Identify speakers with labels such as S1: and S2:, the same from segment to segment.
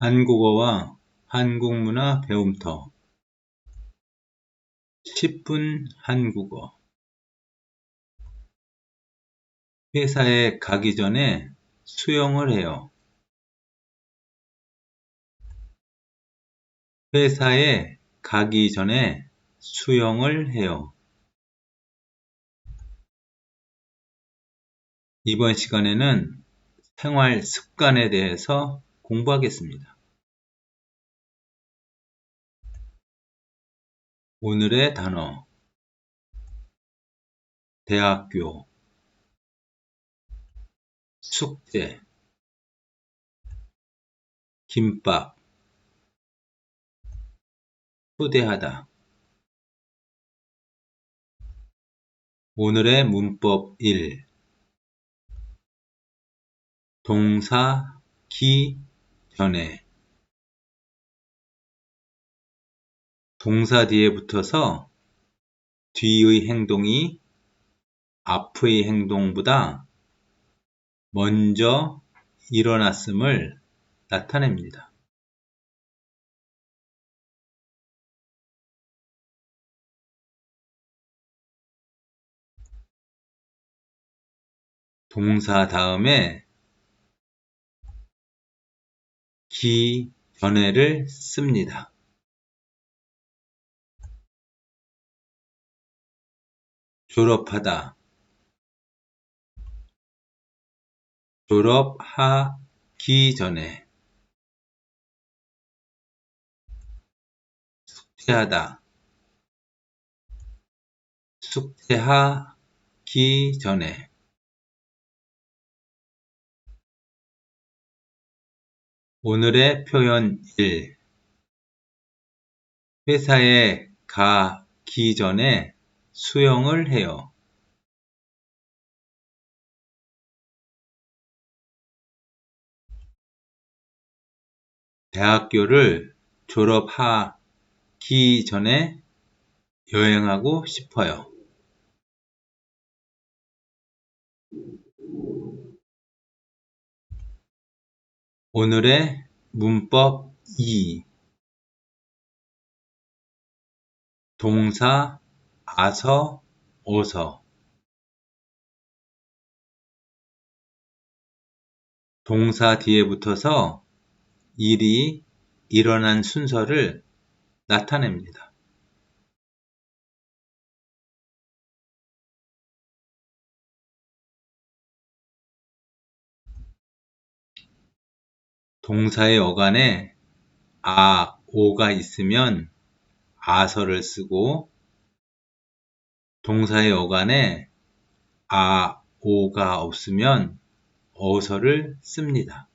S1: 한국어와 한국문화 배움터 10분 한국어 회사에 가기 전에 수영을 해요. 회사에 가기 전에 수영을 해요. 이번 시간에는 생활 습관에 대해서 공부하겠습니다. 오늘의 단어. 대학교. 숙제. 김밥. 초대하다. 오늘의 문법 1 동사 기 전에 동사 뒤에 붙어서 뒤의 행동이 앞의 행동보다 먼저 일어났음을 나타냅니다. 동사 다음에 기 전에를 씁니다. 졸업하다 졸업하기 전에 숙제하다 숙제하기 전에 오늘의 표현 1. 회사에 가 기 전에 수영을 해요. 대학교를 졸업하기 전에 여행하고 싶어요. 오늘의 문법 2 동사 아서 어서 동사 뒤에 붙어서 일이 일어난 순서를 나타냅니다. 동사의 어간에 아, 오가 있으면 아서를 쓰고 동사의 어간에 아, 오가 없으면 어서를 씁니다.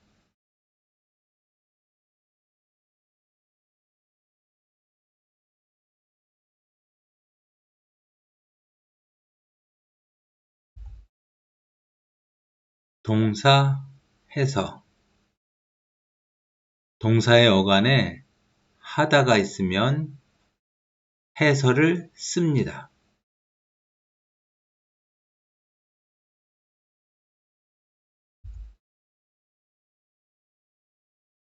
S1: 동사 해서 동사의 어간에 하다가 있으면 해서를 씁니다.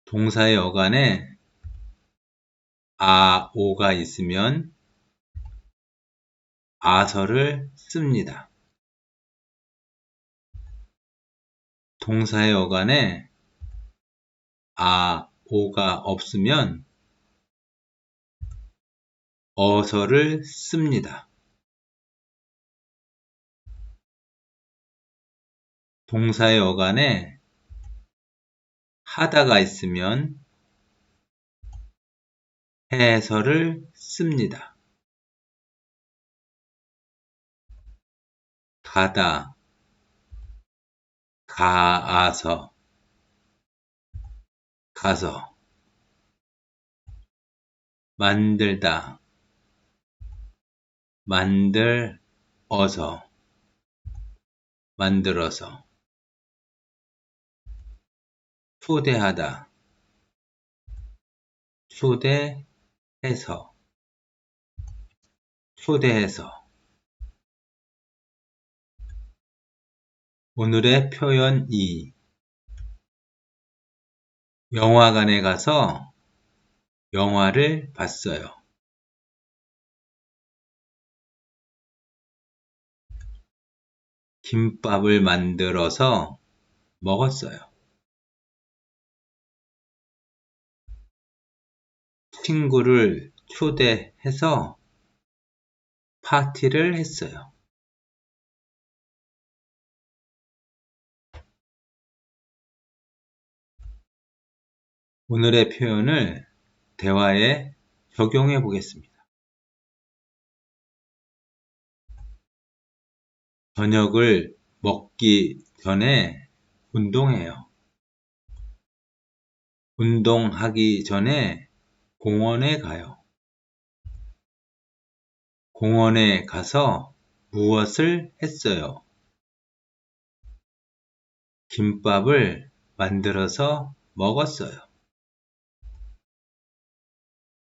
S1: 동사의 어간에 아, 오가 있으면 아서를 씁니다. 동사의 어간에 아, 오가 없으면 어서를 씁니다. 동사의 어간에 하다가 있으면 해서를 씁니다. 가다, 가아서, 가서 만들다 만들 어서 만들어서 초대하다 초대해서 초대해서. 오늘의 표현 2 영화관에 가서 영화를 봤어요. 김밥을 만들어서 먹었어요. 친구를 초대해서 파티를 했어요. 오늘의 표현을 대화에 적용해 보겠습니다. 저녁을 먹기 전에 운동해요. 운동하기 전에 공원에 가요. 공원에 가서 무엇을 했어요? 김밥을 만들어서 먹었어요.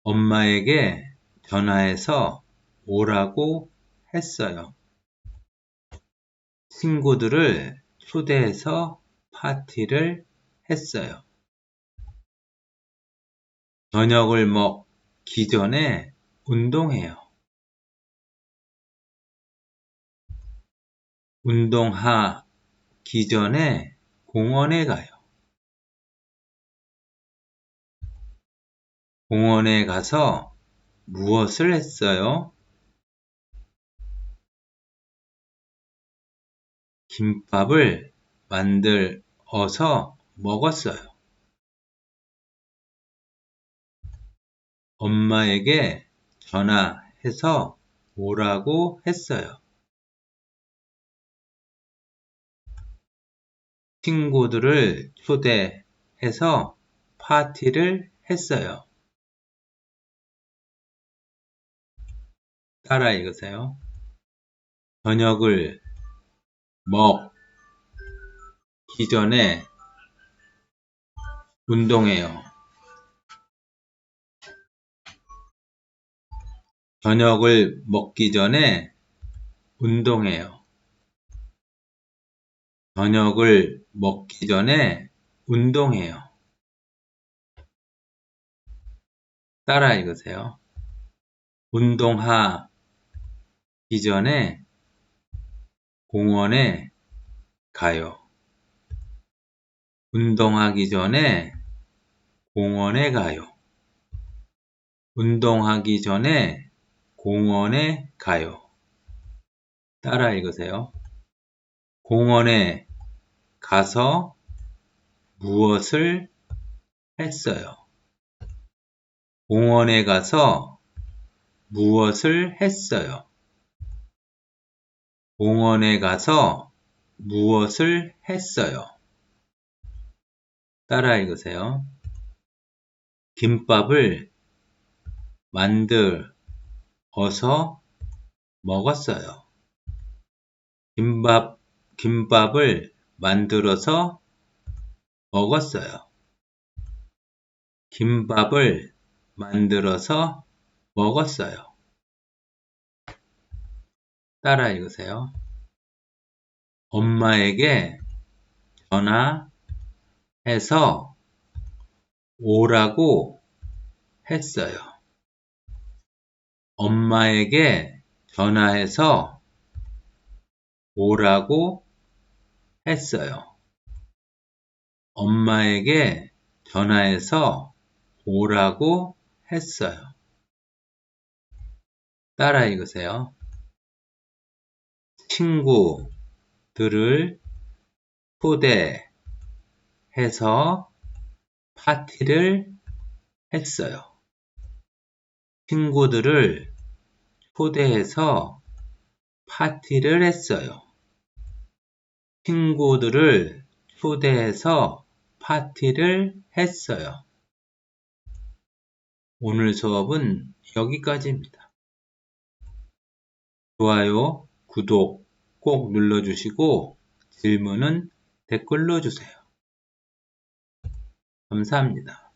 S1: 엄마에게 전화해서 오라고 했어요. 친구들을 초대해서 파티를 했어요. 저녁을 먹기 전에 운동해요. 운동하기 전에 공원에 가요. 공원에 가서 무엇을 했어요? 김밥을 만들어서 먹었어요. 엄마에게 전화해서 오라고 했어요. 친구들을 초대해서 파티를 했어요. 따라 읽으세요. 저녁을 먹기 전에 운동해요. 저녁을 먹기 전에 운동해요. 저녁을 먹기 전에 운동해요. 따라 읽으세요. 운동하 이전에 공원에 가요. 운동하기 전에 공원에 가요. 운동하기 전에 공원에 가요. 따라 읽으세요. 공원에 가서 무엇을 했어요? 공원에 가서 무엇을 했어요? 공원에 가서 무엇을 했어요? 따라 읽으세요. 김밥을 만들어서 먹었어요. 김밥, 김밥을 만들어서 먹었어요. 김밥을 만들어서 먹었어요. 따라 읽으세요. 엄마에게 전화해서 오라고 했어요. 엄마에게 전화해서 오라고 했어요. 엄마에게 전화해서 오라고 했어요. 따라 읽으세요. 친구들을 초대해서 파티를 했어요. 친구들을 초대해서 파티를 했어요. 친구들을 초대해서 파티를 했어요. 오늘 수업은 여기까지입니다. 좋아요, 구독 꼭 눌러주시고 질문은 댓글로 주세요. 감사합니다.